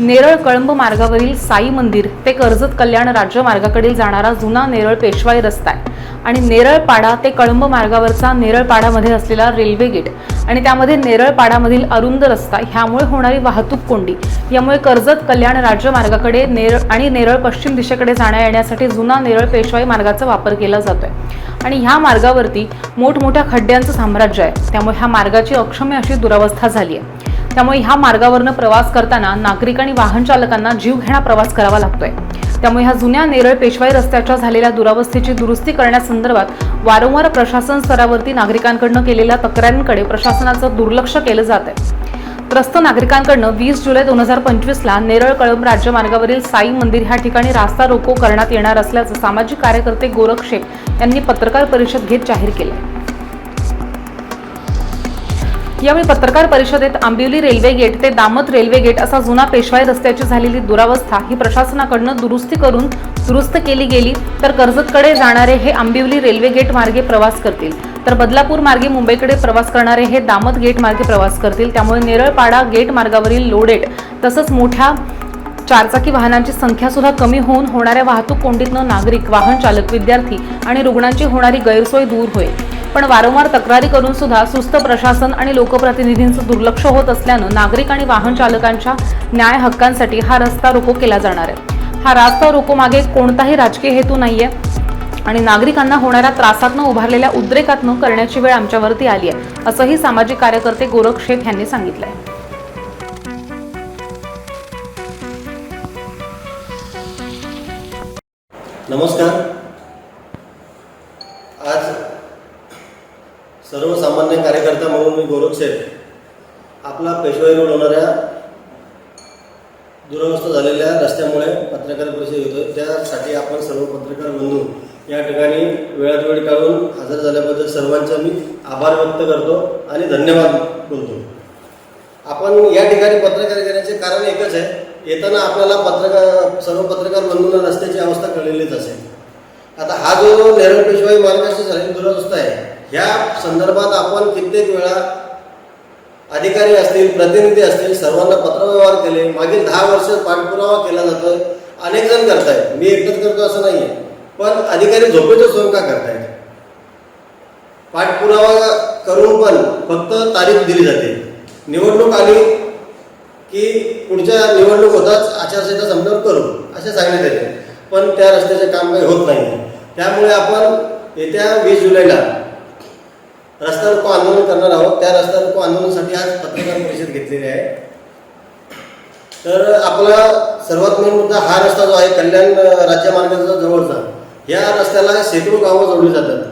नेरळ कळंब मार्गावरील साई मंदिर ते कर्जत कल्याण राज्य मार्गाकडील जाणारा जुना नेरळ पेशवाई रस्ता आहे. आणि नेरळपाडा ते कळंब मार्गावरचा नेरळपाडामध्ये असलेला रेल्वे गेट आणि त्यामध्ये नेरळपाडामधील अरुंद रस्ता ह्यामुळे होणारी वाहतूक कोंडी यामुळे कर्जत कल्याण राज्य मार्गाकडे नेरळ आणि नेरळ पश्चिम दिशेकडे जाण्या येण्यासाठी जुना नेरळ पेशवाई मार्गाचा वापर केला जातोय. आणि ह्या मार्गावरती मोठमोठ्या खड्ड्यांचं साम्राज्य आहे. त्यामुळे ह्या मार्गाची अक्षम्य अशी दुरावस्था झाली आहे. त्यामुळे ह्या मार्गावरनं प्रवास करताना नागरिक आणि वाहन चालकांना जीवघेणा प्रवास करावा लागतोय. त्यामुळे ह्या जुन्या नेरळ पेशवाई रस्त्याच्या झालेल्या दुरावस्थेची दुरुस्ती करण्यासंदर्भात वारंवार प्रशासन स्तरावरती नागरिकांकडनं केलेल्या तक्रारींकडे प्रशासनाचं दुर्लक्ष केलं जात आहे त्रस्त नागरिकांकडनं वीस जुलै दोन हजार पंचवीसला नेरळ कळंब राज्यमार्गावरील साई मंदिर ह्या ठिकाणी रास्ता रोको करण्यात येणार असल्याचं सामाजिक कार्यकर्ते गोरख शेख यांनी पत्रकार परिषद घेत जाहीर केलं यावेळी पत्रकार परिषदेत आंबिवली रेल्वे गेट ते दामत रेल्वे गेट असा जुना पेशवाई रस्त्याची झालेली दुरावस्था ही प्रशासनाकडनं दुरुस्ती करून दुरुस्त केली गेली तर कर्जतकडे जाणारे हे आंबिवली रेल्वे गेट मार्गे प्रवास करतील. तर बदलापूर मार्गे मुंबईकडे प्रवास करणारे हे दामत गेट मार्गे प्रवास करतील. त्यामुळे नेरळपाडा गेट मार्गावरील लोडेट तसंच मोठ्या चारचाकी वाहनांची संख्या सुद्धा कमी होऊन होणाऱ्या वाहतूक कोंडीतनं नागरिक वाहन चालक विद्यार्थी आणि रुग्णांची होणारी गैरसोय दूर होईल. पण वारंवार तक्रारी करून सुद्धा सुस्त प्रशासन आणि लोकप्रतिनिधींचं दुर्लक्ष होत असल्यानं नागरिक आणि वाहन चालकांच्या न्याय हक्कांसाठी हा रस्ता रोको केला जाणार आहे. हा रास्ता रोको मागे कोणताही राजकीय हेतू नाहीये आणि नागरिकांना होणाऱ्या त्रासातनं उभारलेल्या उद्रेकातनं करण्याची वेळ आमच्यावरती आली आहे असंही सामाजिक कार्यकर्ते गोरख शेख यांनी सांगितलंय. नमस्कार आज सर्वसामान्य कार्यकर्ता म्हणून मी गौरव साहेब आपला पेशवाई रोड होणाऱ्या दुरवस्थ झालेल्या रस्त्यामुळे पत्रकार परिषद होतो त्यासाठी आपण सर्व पत्रकार बंधू या ठिकाणी वेळात वेळ काढून हजर झाल्याबद्दल सर्वांचा मी आभार व्यक्त करतो आणि धन्यवाद बोलतो. आपण या ठिकाणी पत्रकार घेण्याचे कारण एकच आहे येताना आपल्याला पत्रकार सर्व पत्रकार बंधूंना रस्त्याची अवस्था कळलेलीच असेल. आता हा जो नेहरू पेशवाई मार्गाशी झालेली दुरवस्था आहे ह्या संदर्भात आपण कित्येक वेळा अधिकारी असतील प्रतिनिधी असतील सर्वांना पत्रव्यवहार केले. मागील दहा वर्ष पाठपुरावा केला जातोय. अनेक जण करतायत. मी एकटंच करतो असं नाही आहे पण अधिकारी झोपेचं सोय का करतायत? पाठपुरावा करून पण फक्त तारीख दिली जाते. निवडणूक आली की पुढच्या निवडणूक होताच आचारसंहिता संपल्यावर करू असे सांगण्यात येते. पण त्या रस्त्याचे काम काही होत नाही त्यामुळे आपण येत्या वीस जुलैला रस्ता रोको आंदोलन करणार आहोत. त्या रस्ता रोको आंदोलनासाठी आज पत्रकार परिषद घेतलेली आहे. तर आपला सर्वात मेन मुद्दा हा रस्ता जो आहे कल्याण अं, राज्यमार्गाचा जवळचा. या रस्त्याला शेकडो गावं जोडली जातात.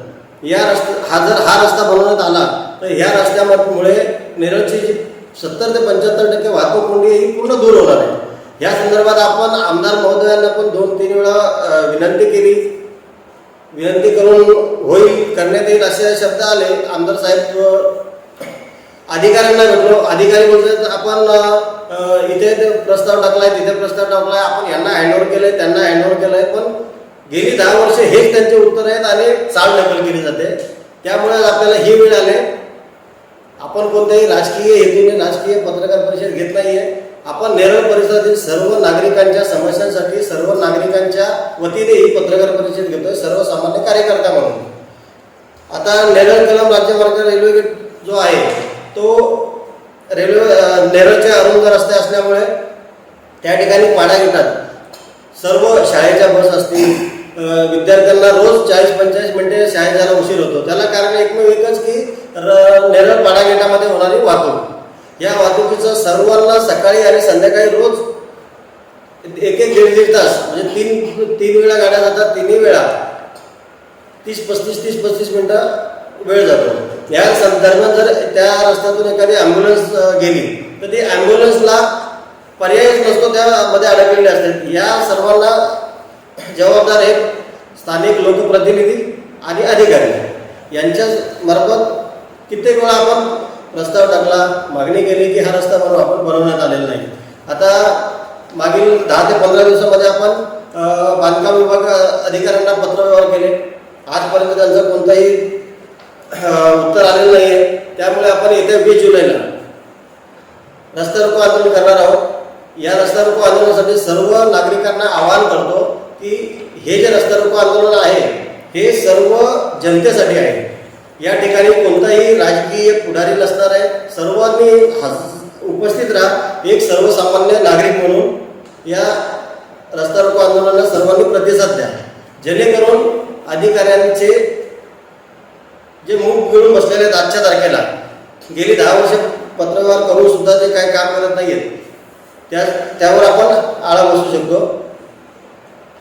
या रस्ता हा जर हा रस्ता बनवण्यात आला तर ह्या रस्त्यामुळे नेरळची जी सत्तर ते पंच्याहत्तर टक्के वाहतूक कोंडी ही पूर्ण दूर होणार आहे. या संदर्भात आपण आमदार महोदयांना पण दोन तीन वेळा विनंती केली. विनंती करून होईल. करण्यात येईल असे शब्द आले. आमदार साहेब अधिकाऱ्यांना भेटलो अधिकारी बोलतात आपण इथे ते प्रस्ताव टाकलाय तिथे प्रस्ताव टाकलाय. आपण यांना हँडओव्हर केलंय त्यांना हँडओव्हर केलंय. पण गेली दहा वर्ष हेच त्यांचे उत्तर आहेत आणि चाल नकल केली जाते. त्यामुळे आपल्याला ही वेळ आले. आपण कोणत्याही राजकीय हेतूने राजकीय पत्रकार परिषद घेत नाहीये. आपण नेरळ परिसरातील सर्व नागरिकांच्या समस्यांसाठी सर्व नागरिकांच्या वतीने ही पत्रकार परिषद घेतोय सर्वसामान्य कार्यकर्ता म्हणून. आता नेरळ कलम राज्यमार्ग रेल्वे गेट जो आहे तो रेल्वे अं, नेरळचे अरुंद रस्ते असल्यामुळे त्या ठिकाणी पाड्या घेतात. सर्व शाळेच्या बस असतील विद्यार्थ्यांना रोज चाळीस पंचेचाळीस मिनिटे शाळेत जायला उशीर होतो. त्याला कारण एकमेव एकच की र- नेरळ पाडा गेटामध्ये होणारी वाहतूक. या वाहतुकीचं सर्वांना सकाळी आणि संध्याकाळी रोज एक एक दीड दीड तास म्हणजे तीन तीन वेळा गाड्या जातात तिन्ही वेळा तीस पस्तीस तीस पस्तीस मिनटं वेळ जातो. या दरम्यान जर त्या रस्त्यातून एखादी ॲम्ब्युलन्स गेली तर ती ॲम्ब्युलन्सला पर्यायच नसतो त्यामध्ये अडकलेले असतात या सर्वांना जबाबदार आहेत स्थानिक लोकप्रतिनिधी आणि अधिकारी यांच्या मार्फत कित्येक वेळा आपण प्रस्ताव टाकला मागणी केली की हा रस्ता बनव आपण बनवण्यात आलेला नाही. आता मागील दहा ते पंधरा दिवसामध्ये आपण बांधकाम विभाग अधिकाऱ्यांना पत्रव्यवहार केले. आजपर्यंत त्यांचं कोणताही उत्तर आलेलं नाही आहे त्यामुळे आपण येत्या वीस जुलैला रस्ता रोको आंदोलन करणार आहोत. या रस्ता रोको आंदोलनासाठी सर्व नागरिकांना आवाहन करतो की हे जे रस्ता रोको आंदोलन आहे हे सर्व जनतेसाठी आहे. या ठिकाणी कोणताही राजकीय पुढारी नसणार आहे. सर्वांनी उपस्थित राहा. एक सर्वसामान्य नागरिक म्हणून या रस्ता रोको आंदोलनाला सर्वांनी प्रतिसाद द्या. जेणेकरून अधिकाऱ्यांचे जे मूग गिळून बसलेले आहेत आजच्या तारखेला गेली दहा वर्ष पत्रव्यवहार करून सुद्धा ते काही काम करत नाही आहेत त्या त्यावर आपण आळा बसू शकतो.